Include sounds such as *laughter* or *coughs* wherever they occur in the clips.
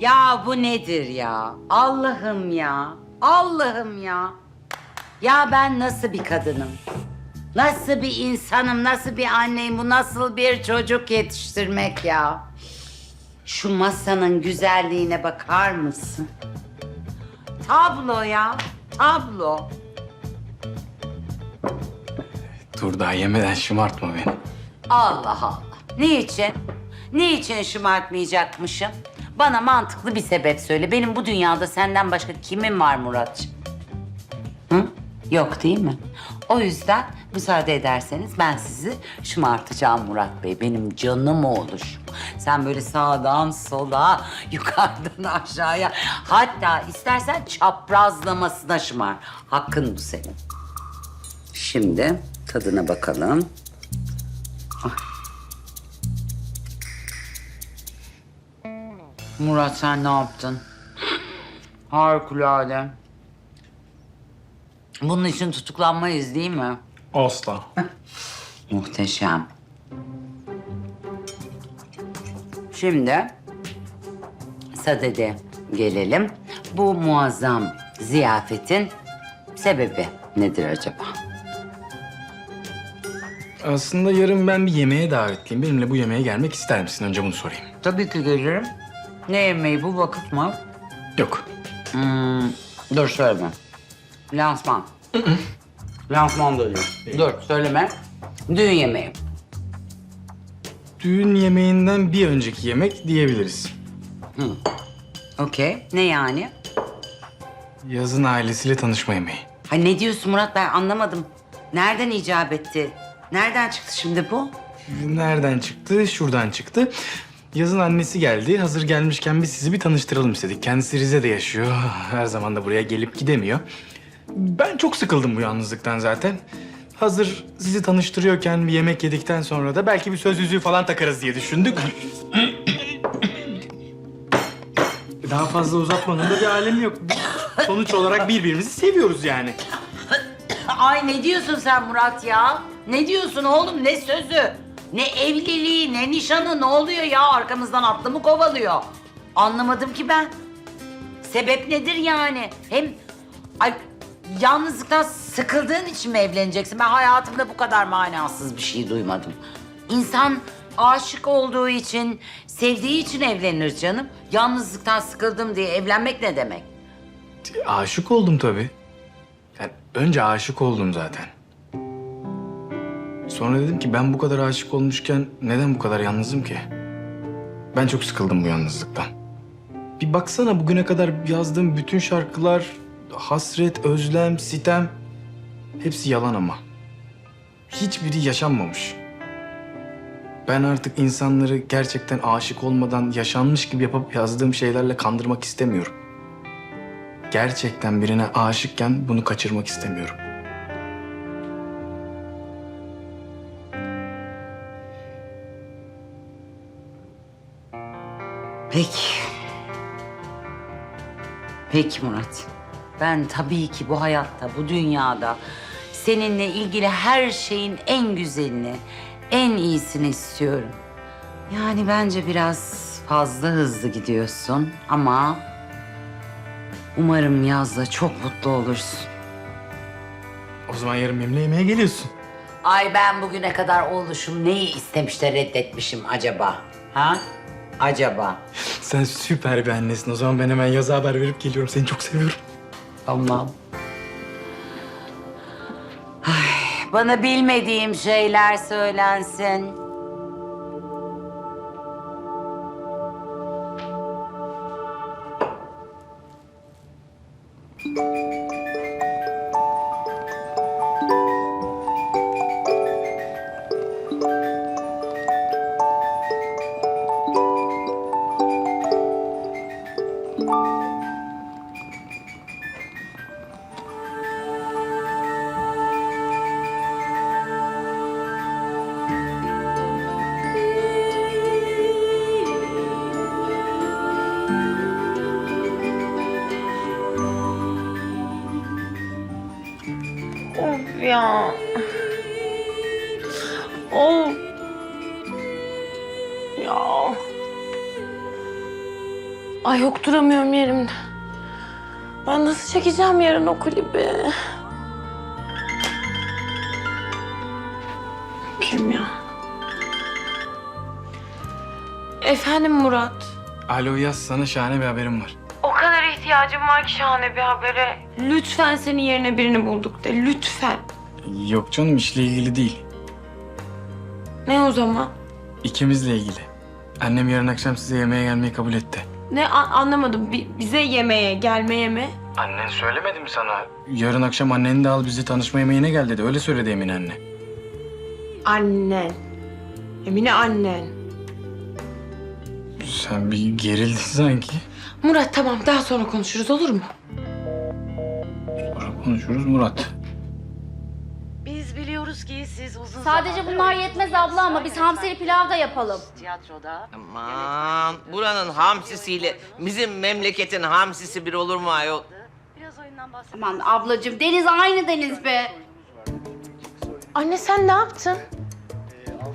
Ya bu nedir ya? Allah'ım ya. Allah'ım ya. Ya ben nasıl bir kadınım? Nasıl bir insanım? Nasıl bir anneyim? Bu nasıl bir çocuk yetiştirmek ya? Şu masanın güzelliğine bakar mısın? Tablo ya. Tablo. Dur daha yemeden şımartma beni. Allah Allah. Niçin? Niçin şımartmayacakmışım? Bana mantıklı bir sebep söyle. Benim bu dünyada senden başka kimim var Muratcığım? Hı? Yok değil mi? O yüzden müsaade ederseniz ben sizi şımartacağım Murat Bey. Benim canım oğluşum. Sen böyle sağdan sola, *laughs* yukarıdan aşağıya... Hatta istersen çaprazlamasına şımar. Hakkın bu senin. Şimdi tadına bakalım. Murat sen ne yaptın? Harikulade. Bunun için tutuklanmayız değil mi? Asla. *laughs* Muhteşem. Şimdi sadede gelelim. Bu muazzam ziyafetin sebebi nedir acaba? Aslında yarın ben bir yemeğe davetliyim. Benimle bu yemeğe gelmek ister misin? Önce bunu sorayım. Tabii ki gelirim. Ne yemeği bu vakit mı? Yok. Hmm, dur söyleme. Lansman. *clears throat* Lansman da öyle. Dur söyleme. Düğün yemeği. Düğün yemeğinden bir önceki yemek diyebiliriz. Okey. Ne yani? Yazın ailesiyle tanışma yemeği. Ha ne diyorsun Murat ben anlamadım. Nereden icap etti? Nereden çıktı şimdi bu? Nereden çıktı? Şuradan çıktı. Yazın annesi geldi. Hazır gelmişken biz sizi bir tanıştıralım istedik. Kendisi Rize'de yaşıyor. Her zaman da buraya gelip gidemiyor. Ben çok sıkıldım bu yalnızlıktan zaten. Hazır sizi tanıştırıyorken bir yemek yedikten sonra da belki bir söz yüzüğü falan takarız diye düşündük. *coughs* Daha fazla uzatmanın da bir alemi yok. Sonuç olarak birbirimizi seviyoruz yani. Ay ne diyorsun sen Murat ya? Ne diyorsun oğlum ne sözü? Ne evliliği ne nişanı ne oluyor ya arkamızdan atlı mı kovalıyor? Anlamadım ki ben. Sebep nedir yani? Hem ay yalnızlıktan sıkıldığın için mi evleneceksin? Ben hayatımda bu kadar manasız bir şey duymadım. İnsan aşık olduğu için, sevdiği için evlenir canım. Yalnızlıktan sıkıldım diye evlenmek ne demek? Aşık oldum tabii. Yani önce aşık oldum zaten. Sonra dedim ki ben bu kadar aşık olmuşken neden bu kadar yalnızım ki? Ben çok sıkıldım bu yalnızlıktan. Bir baksana bugüne kadar yazdığım bütün şarkılar hasret, özlem, sitem hepsi yalan ama. Hiçbiri yaşanmamış. Ben artık insanları gerçekten aşık olmadan yaşanmış gibi yapıp yazdığım şeylerle kandırmak istemiyorum. Gerçekten birine aşıkken bunu kaçırmak istemiyorum. Peki. Peki Murat. Ben tabii ki bu hayatta, bu dünyada seninle ilgili her şeyin en güzelini, en iyisini istiyorum. Yani bence biraz fazla hızlı gidiyorsun ama umarım yazda çok mutlu olursun. O zaman yarın benimle yemeğe geliyorsun. Ay ben bugüne kadar oluşum neyi istemiş de reddetmişim acaba? Ha? Acaba? Sen süper bir annesin. O zaman ben hemen yaza haber verip geliyorum. Seni çok seviyorum. Tamam. Ay, bana bilmediğim şeyler söylensin. Of ya. Of. Ya. Ay yok duramıyorum yerimde. Ben nasıl çekeceğim yarın o klibi? Kim ya? Efendim Murat. Alo Yaz sana şahane bir haberim var. O kadar ihtiyacım var ki şahane bir habere. Lütfen senin yerine birini bulduk de lütfen. Yok canım işle ilgili değil. Ne o zaman? İkimizle ilgili. Annem yarın akşam size yemeğe gelmeyi kabul etti. Ne a- anlamadım. Bi- bize yemeğe, gelmeye mi? Annen söylemedi mi sana? Yarın akşam anneni de al bizi tanışma yemeğine gel dedi. Öyle söyledi Emine anne. Annen. Emine annen. Sen bir gerildin sanki. Murat tamam daha sonra konuşuruz olur mu? Sonra konuşuruz Murat. Biz biliyoruz ki siz uzun Sadece bunlar yetmez abla ama biz hamsili pilav da yapalım. tiyatroda Aman buranın hamsisiyle bizim memleketin hamsisi bir olur mu ayol? biraz oyundan bahsedelim. Aman ablacığım deniz aynı deniz be. Anne sen ne yaptın?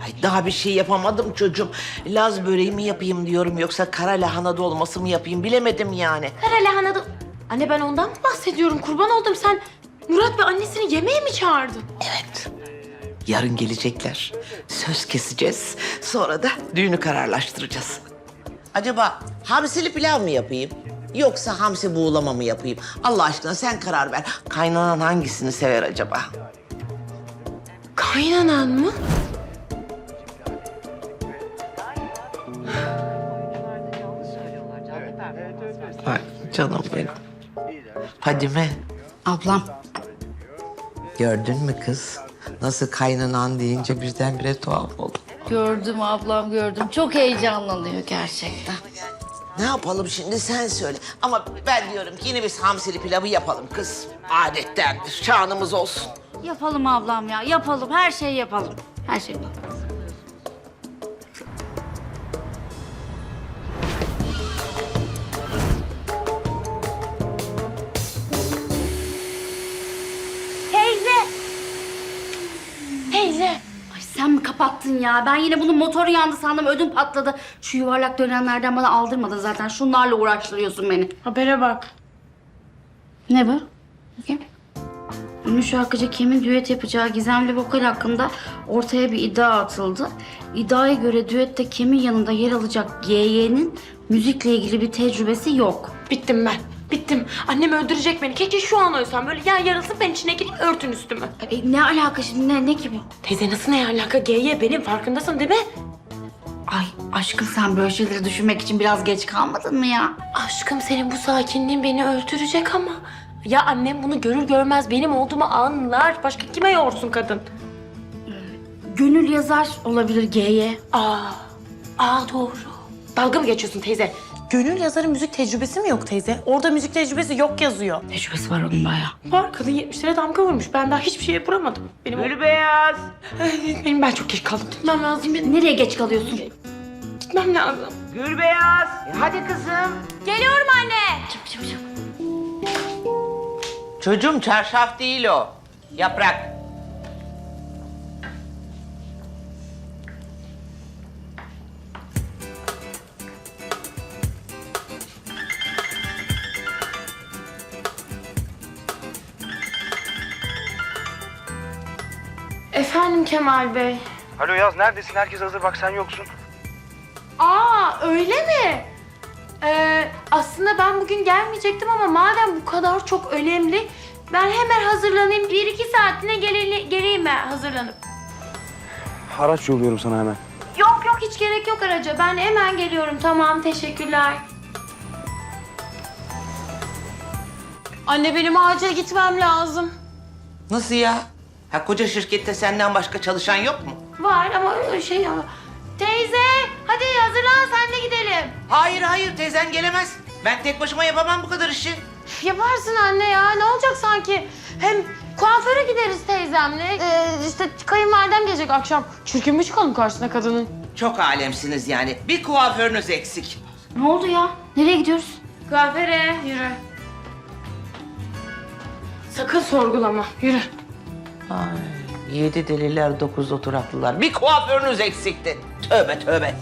Ay daha bir şey yapamadım çocuğum. Laz böreği mi yapayım diyorum yoksa kara lahana dolması mı yapayım bilemedim yani. Kara lahana da... Anne ben ondan mı bahsediyorum? Kurban oldum sen Murat ve annesini yemeğe mi çağırdın? Evet. Yarın gelecekler. Söz keseceğiz. Sonra da düğünü kararlaştıracağız. Acaba hamsili pilav mı yapayım? Yoksa hamsi buğulama mı yapayım? Allah aşkına sen karar ver. Kaynanan hangisini sever acaba? Kaynanan mı? Canım benim. Fadime. Ablam. Gördün mü kız? Nasıl kaynanan deyince birdenbire tuhaf oldu. Gördüm ablam gördüm. Çok heyecanlanıyor gerçekten. Ne yapalım şimdi sen söyle. Ama ben diyorum ki yine biz hamsili pilavı yapalım kız. Adettendir, şanımız olsun. Yapalım ablam ya yapalım her şeyi yapalım. Her şeyi yapalım. Kapattın ya? Ben yine bunun motoru yandı sandım ödüm patladı. Şu yuvarlak dönenlerden bana aldırmadın zaten. Şunlarla uğraştırıyorsun beni. Habere bak. Ne bu? Bakayım. Ünlü şarkıcı Kim'in düet yapacağı gizemli vokal hakkında ortaya bir iddia atıldı. İddiaya göre düette Kim'in yanında yer alacak GY'nin müzikle ilgili bir tecrübesi yok. Bittim ben. Bittim. Annem öldürecek beni. Keşke şu an ölsem. Böyle yer yarılsın ben içine gireyim örtün üstümü. E, ne alaka şimdi ne, ne ki bu? Teyze nasıl ne alaka? G'ye benim farkındasın değil mi? Ay aşkım sen böyle şeyleri düşünmek için biraz geç kalmadın mı ya? Aşkım senin bu sakinliğin beni öldürecek ama. Ya annem bunu görür görmez benim olduğumu anlar. Başka kime yorsun kadın? Gönül yazar olabilir G'ye. Aa, aa doğru. Dalga mı geçiyorsun teyze? Gönül yazarın müzik tecrübesi mi yok teyze? Orada müzik tecrübesi yok yazıyor. Tecrübesi var onun bayağı. Var kadın 70'lere damga vurmuş. Ben daha hiçbir şey yapamadım. Benim, Gül beyaz. benim ben çok geç kaldım. Gitmem lazım. Nereye geç kalıyorsun? Gitmem lazım. Gül beyaz. E, hadi kızım. Geliyorum anne. Çıp çıp çıp. Çocuğum çarşaf değil o. Yaprak. Efendim Kemal Bey. Alo Yaz neredesin? Herkes hazır bak sen yoksun. Aa öyle mi? Ee, aslında ben bugün gelmeyecektim ama madem bu kadar çok önemli ben hemen hazırlanayım. Bir iki saatine gele- geleyim ben hazırlanıp. Araç yolluyorum sana hemen. Yok yok hiç gerek yok araca. Ben hemen geliyorum. Tamam teşekkürler. Anne benim acil gitmem lazım. Nasıl ya? Ha koca şirkette senden başka çalışan yok mu? Var ama şey ya. Teyze hadi hazırlan sen de gidelim. Hayır hayır teyzen gelemez. Ben tek başıma yapamam bu kadar işi. Yaparsın anne ya ne olacak sanki? Hem kuaföre gideriz teyzemle. Ee, işte kayınvalidem gelecek akşam. Çirkin mi çıkalım karşısına kadının? Çok alemsiniz yani. Bir kuaförünüz eksik. Ne oldu ya? Nereye gidiyoruz? Kuaföre yürü. Sakın sorgulama yürü. Ay, yedi deliler dokuz oturaklılar. Bir kuaförünüz eksikti. Tövbe tövbe.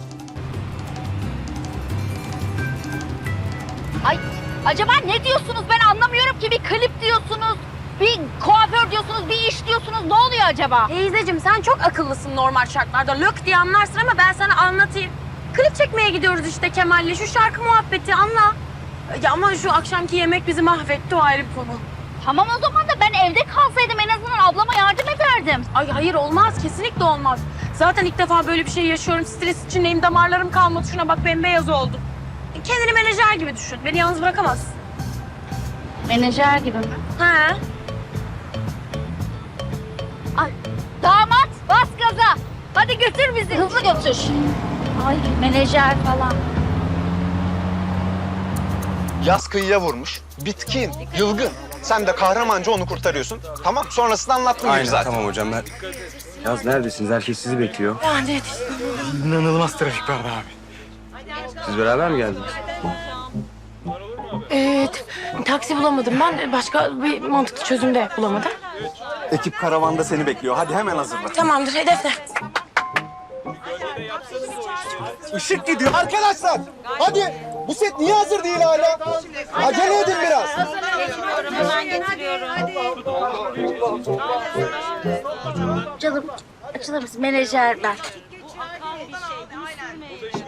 Ay acaba ne diyorsunuz ben anlamıyorum ki bir klip diyorsunuz. Bir kuaför diyorsunuz, bir iş diyorsunuz. Ne oluyor acaba? Teyzeciğim sen çok akıllısın normal şartlarda. Lök diye anlarsın ama ben sana anlatayım. Klip çekmeye gidiyoruz işte Kemal'le. Şu şarkı muhabbeti anla. Ya ama şu akşamki yemek bizi mahvetti o ayrı bir konu. Tamam o zaman da ben evde kalsaydım en azından ablama yardım ederdim. Ay hayır olmaz kesinlikle olmaz. Zaten ilk defa böyle bir şey yaşıyorum. Stres içindeyim damarlarım kalmadı. Şuna bak bembeyaz oldu. Kendini menajer gibi düşün. Beni yalnız bırakamazsın. Menajer gibi mi? Ha? Damat bas gaza. Hadi götür bizi. Hızlı götür. Ay menajer falan. Yaz kıyıya vurmuş. Bitkin, yılgın. Sen de kahramanca onu kurtarıyorsun. Tamam sonrasını anlattım gibi Aynen zaten. tamam hocam ben... Yaz neredesiniz? Herkes sizi bekliyor. İnanılmaz trafik vardı abi. Siz beraber mi geldiniz? Evet. Taksi bulamadım ben. Başka bir mantıklı çözüm de bulamadım. Ekip karavanda seni bekliyor. Hadi hemen hazırla. Tamamdır hedef ne? Işık gidiyor. Arkadaşlar hadi bu set niye hazır değil hala? Acele edin biraz. Canım açılır mısın? Menajer ben. Söyle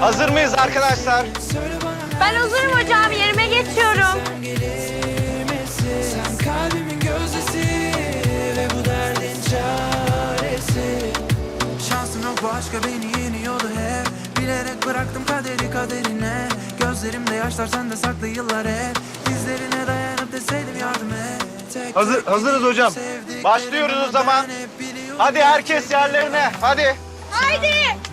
Hazır mıyız arkadaşlar? Ben hazırım hocam. Yerime geçiyorum. Şansım yok başka beni yeniyordu hep Bilerek bıraktım kaderi kaderine Gözlerimde yaşlar sende saklı yıllar hep Dizlerine dayanıp deseydim yardım et Hazır, hazırız hocam. Başlıyoruz o zaman. Hadi herkes yerlerine. Hadi. Bu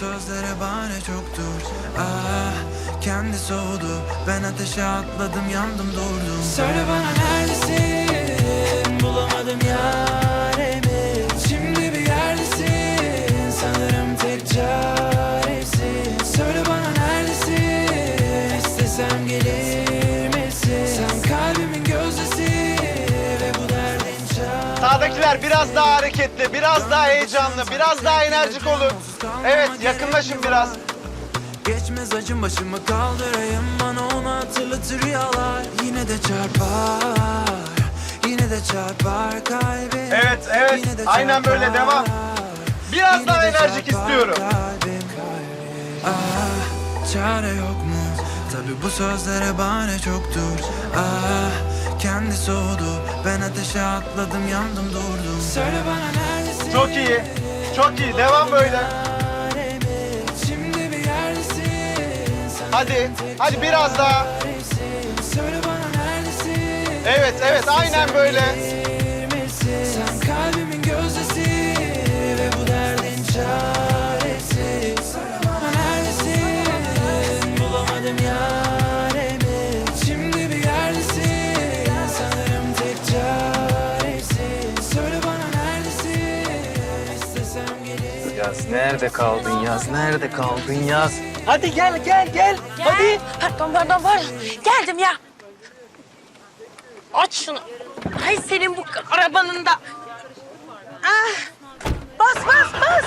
sözlere bahane çoktur. Ah kendi soğudu. Ben ateşe atladım yandım durdum. Söyle bana neredesin? Bulamadım yarimi Şimdi bir yerdesin. Sanırım tek çaresi Söyle bana neredesin? İstesem gelir Sağdakiler biraz daha hareketli, biraz daha heyecanlı, biraz daha enerjik olun. Evet yakınlaşın biraz. Geçmez acım başımı kaldırayım Bana onu hatırlatır rüyalar Yine de çarpar Yine de çarpar kalbim Evet, evet. Yine de Aynen böyle, çarpar. devam. Biraz Yine daha enerjik çarpar istiyorum. kalbim. Ah çare yok mu? Tabi bu sözlere bahane çoktur Ah kendi soğudu Ben ateşe atladım yandım durdum Söyle bana neredesin Çok iyi. Çok iyi. Devam böyle. Şimdi bir yerdesin Sen Hadi. Hadi biraz daha. Söyle bana neredesin Evet, evet. Aynen böyle. Nerede kaldın Yaz? Nerede kaldın Yaz? Hadi gel gel gel. Hadi. Pardon pardon pardon. Geldim ya. Aç şunu. Ay senin bu arabanın da. Ah. Bas bas bas.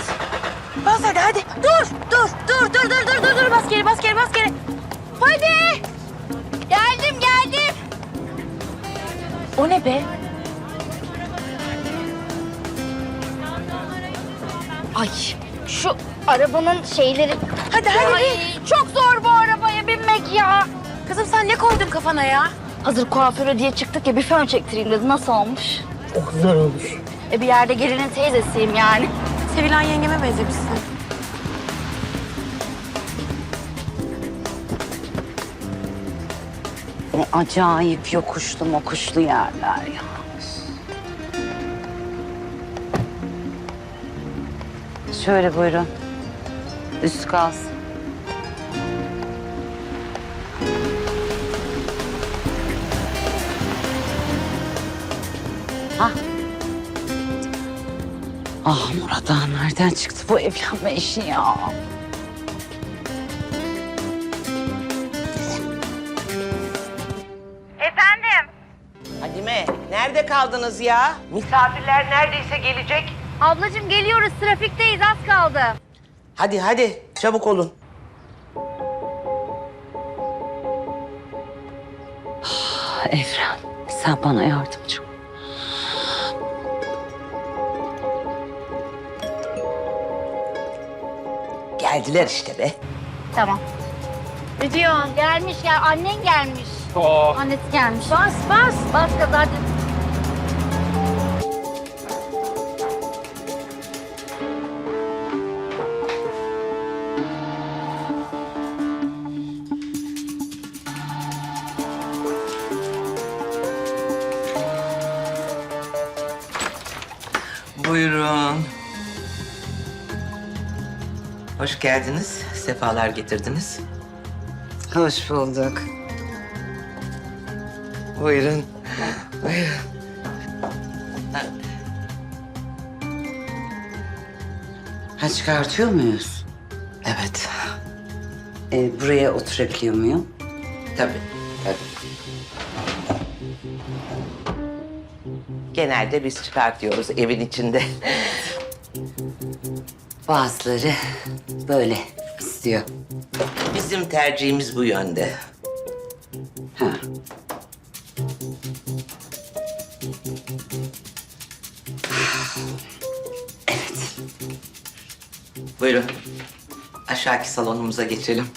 Bas hadi hadi. Dur dur dur dur dur dur dur dur bas geri bas geri bas geri. Hadi. Geldim geldim. O ne be? Ay şu arabanın şeyleri. Hadi hadi. Ay çok zor bu arabaya binmek ya. Kızım sen ne koydun kafana ya? Hazır kuaföre diye çıktık ya bir fön çektireyim dedi. Nasıl olmuş? Çok güzel olmuş. E bir yerde gelinin teyzesiyim yani. Sevilen yengeme benzemişsin. Ne acayip yokuşlu mokuşlu yerler ya. Şöyle buyurun. Üst kalsın. Hah. Ah Murat ağa nereden çıktı bu evlenme işi ya? Efendim? Hadime, nerede kaldınız ya? Misafirler neredeyse gelecek. Ablacığım geliyoruz. Trafikteyiz. Az kaldı. Hadi hadi, çabuk olun. Evren sen bana yardımcı ol. Geldiler işte be. Tamam. Ne diyorsun? Gelmiş ya. Annen gelmiş. Annesi gelmiş. Bas bas. Bas kız hadi. Hoş geldiniz. Sefalar getirdiniz. Hoş bulduk. Buyurun. Buyurun. Ha çıkartıyor muyuz? Evet. Ee, buraya oturabiliyor muyum? Tabii. Tabii. Genelde biz çıkartıyoruz evin içinde. Bazıları böyle istiyor. Bizim tercihimiz bu yönde. Ha. Evet. Buyurun. Aşağıki salonumuza geçelim.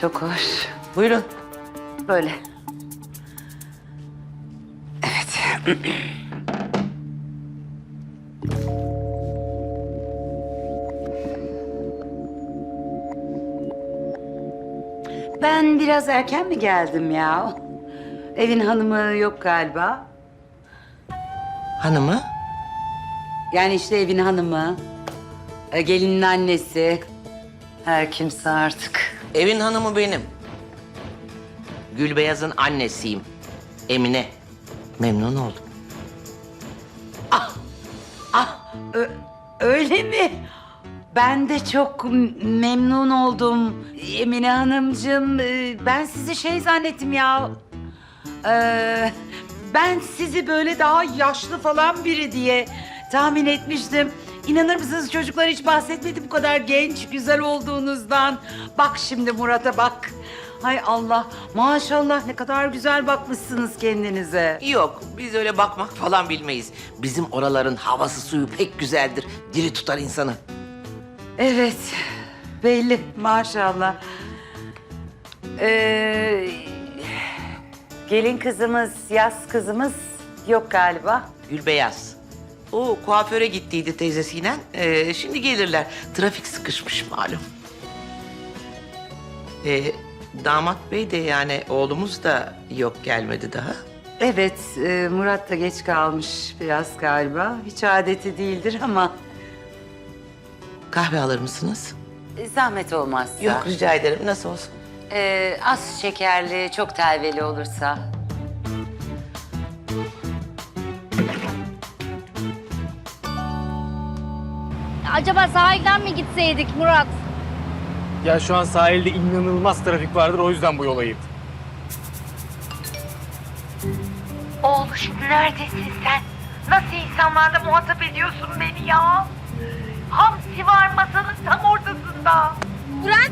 Çok hoş. Buyurun. Böyle. Evet. *clears throat* Ben biraz erken mi geldim ya? Evin hanımı yok galiba. Hanımı? Yani işte evin hanımı, e, gelinin annesi, her kimse artık. Evin hanımı benim. Gülbeyaz'ın annesiyim. Emine. Memnun oldum. Ah, ö- öyle mi? Ben de çok memnun oldum Emine Hanımcığım. Ee, Ben sizi şey zannettim ya. Ee, ben sizi böyle daha yaşlı falan biri diye tahmin etmiştim. İnanır mısınız çocuklar hiç bahsetmedi bu kadar genç, güzel olduğunuzdan. Bak şimdi Murat'a bak. Hay Allah, maşallah ne kadar güzel bakmışsınız kendinize. Yok, biz öyle bakmak falan bilmeyiz. Bizim oraların havası suyu pek güzeldir. Diri tutar insanı. Evet, belli maşallah. Ee, gelin kızımız, yaz kızımız yok galiba. Gülbeyaz. O kuaföre gittiydi teyzesiyle. Ee, şimdi gelirler. Trafik sıkışmış malum. Ee, damat bey de yani oğlumuz da yok gelmedi daha. Evet, e, Murat da geç kalmış biraz galiba. Hiç adeti değildir ama Kahve alır mısınız? e, zahmet olmazsa. Yok rica ederim. Nasıl olsun? Ee, az şekerli, çok telveli olursa. Acaba sahilden mi gitseydik Murat? Ya şu an sahilde inanılmaz trafik vardır o yüzden bu yola girdim. Oğlum neredesin sen? Nasıl insanlarla muhatap ediyorsun beni ya? Hamsi var masanın tam ortasında. Murat,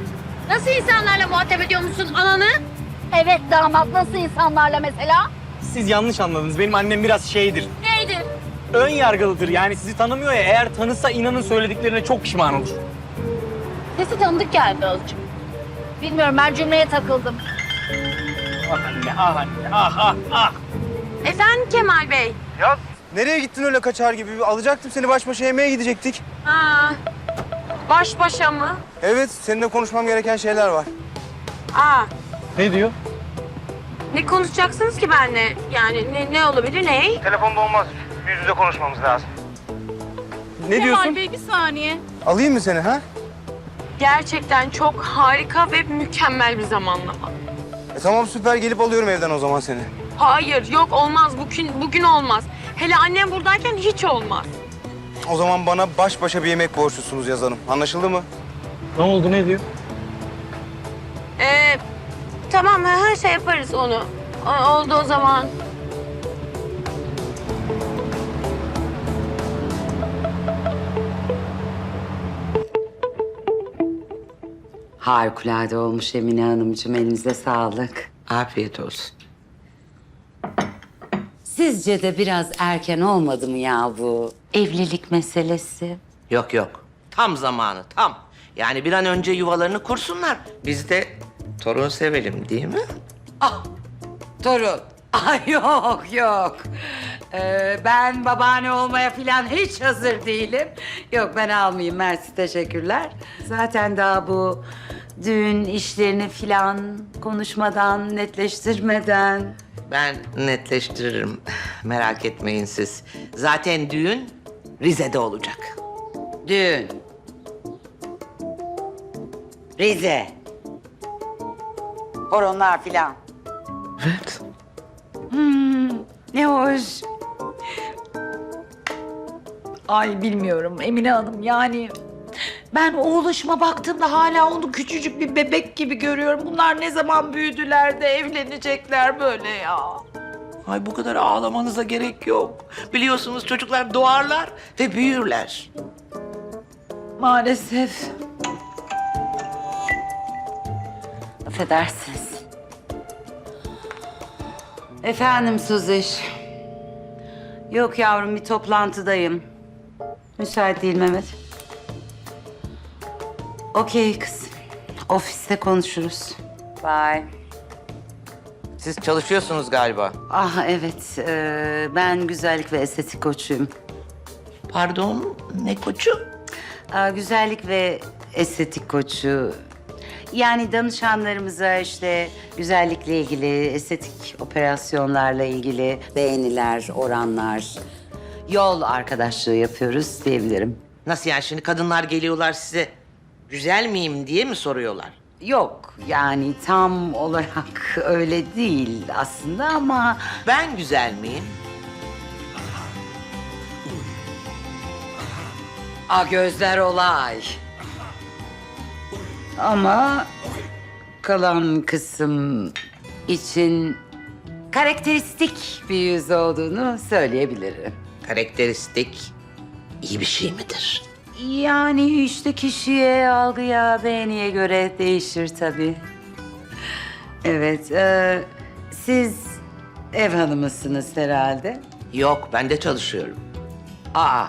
nasıl insanlarla muhatap ediyor musun ananı? Evet damat, nasıl insanlarla mesela? Siz yanlış anladınız. Benim annem biraz şeydir. Ön yargılıdır. Yani sizi tanımıyor ya. Eğer tanısa inanın söylediklerine çok pişman olur. Sesi tanıdık geldi azıcık. Bilmiyorum, ben cümleye takıldım. Ah anne, ah anne, ah ah ah. Efendim Kemal Bey? Ya nereye gittin öyle kaçar gibi? Alacaktım seni baş başa yemeğe gidecektik. Ha. Baş başa mı? Evet seninle konuşmam gereken şeyler var. Aa. Ne diyor? Ne konuşacaksınız ki benimle? Yani ne, ne olabilir ne? Telefonda olmaz. Yüz yüze konuşmamız lazım. Ne diyorsun? Bey bir saniye. Alayım mı seni ha? Gerçekten çok harika ve mükemmel bir zamanlama. E tamam süper gelip alıyorum evden o zaman seni. Hayır yok olmaz bugün bugün olmaz. Hele annem buradayken hiç olmaz. O zaman bana baş başa bir yemek borçlusunuz yazanım. Anlaşıldı mı? Ne oldu ne diyor? Ee, tamam her şey yaparız onu. O- oldu o zaman. Harikulade olmuş Emine Hanımcığım. Elinize sağlık. Afiyet olsun. Sizce de biraz erken olmadı mı ya bu evlilik meselesi? Yok yok. Tam zamanı tam. Yani bir an önce yuvalarını kursunlar. Biz de torun sevelim değil mi? Ah, torun. *laughs* Ay yok yok. Ee, ben babaanne olmaya falan hiç hazır değilim. Yok ben almayayım mersi teşekkürler. Zaten daha bu düğün işlerini falan konuşmadan, netleştirmeden. Ben netleştiririm. Merak etmeyin siz. Zaten düğün Rize'de olacak. Düğün. Rize. Horonlar filan. Evet. Ne hoş. Ay bilmiyorum Emine Hanım yani ben oğluşuma baktığımda hala onu küçücük bir bebek gibi görüyorum. Bunlar ne zaman büyüdüler de evlenecekler böyle ya. Ay bu kadar ağlamanıza gerek yok. Biliyorsunuz çocuklar doğarlar ve büyürler. Maalesef. Affedersiniz. Efendim Suziş. Yok yavrum bir toplantıdayım. Müsait değil Mehmet. Okey kız. Ofiste konuşuruz. Bye. Siz çalışıyorsunuz galiba. Ah evet. ee, ben güzellik ve estetik koçuyum. Pardon, ne koçu? Aa, güzellik ve estetik koçu. Yani danışanlarımıza işte güzellikle ilgili, estetik operasyonlarla ilgili beğeniler, oranlar, yol arkadaşlığı yapıyoruz diyebilirim. Nasıl yani şimdi kadınlar geliyorlar size güzel miyim diye mi soruyorlar? Yok yani tam olarak *laughs* öyle değil aslında ama Ben güzel miyim? a gözler olay. Ama kalan kısım için karakteristik bir yüz olduğunu söyleyebilirim. Karakteristik iyi bir şey midir? Yani işte kişiye, algıya, beğeniye göre değişir tabii. Evet, e, siz ev hanımısınız herhalde. Yok, ben de çalışıyorum. Aa,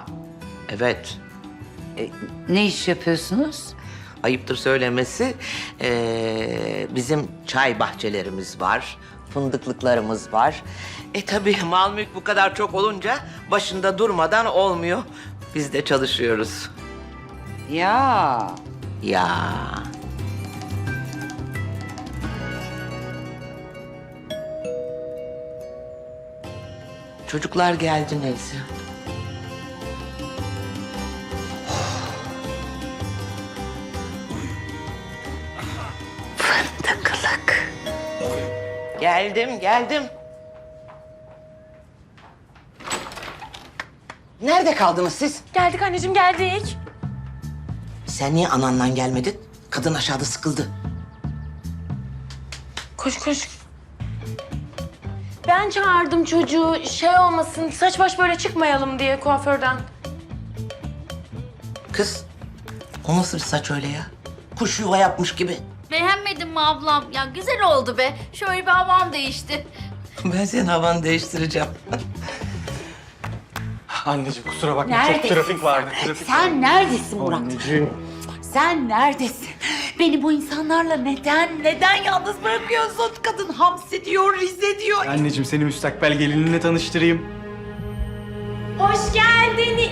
Evet, ne iş yapıyorsunuz? Ayıptır söylemesi. Ee, bizim çay bahçelerimiz var, fındıklıklarımız var. E tabii mal mülk bu kadar çok olunca başında durmadan olmuyor. Biz de çalışıyoruz. Ya, Ya. Çocuklar geldi neyse. Geldim, geldim. Nerede kaldınız siz? Geldik anneciğim geldik. Sen niye anandan gelmedin? Kadın aşağıda sıkıldı. Koş koş. Ben çağırdım çocuğu şey olmasın saç baş böyle çıkmayalım diye kuaförden. Kız, o nasıl bir saç öyle ya? Kuş yuva yapmış gibi. Beğenmedin mi ablam? Ya güzel oldu be. Şöyle bir havam değişti. *laughs* Ben senin havanı değiştireceğim. Anneciğim kusura bakma Neredesin çok trafik vardı. Trafik Sen neredesin Murat? Anneciğim. Sen neredesin? Beni bu insanlarla neden, neden yalnız bırakıyorsun? Kadın Hamsi diyor, Rize diyor. Anneciğim seni müstakbel gelininle tanıştırayım. Hoş geldin.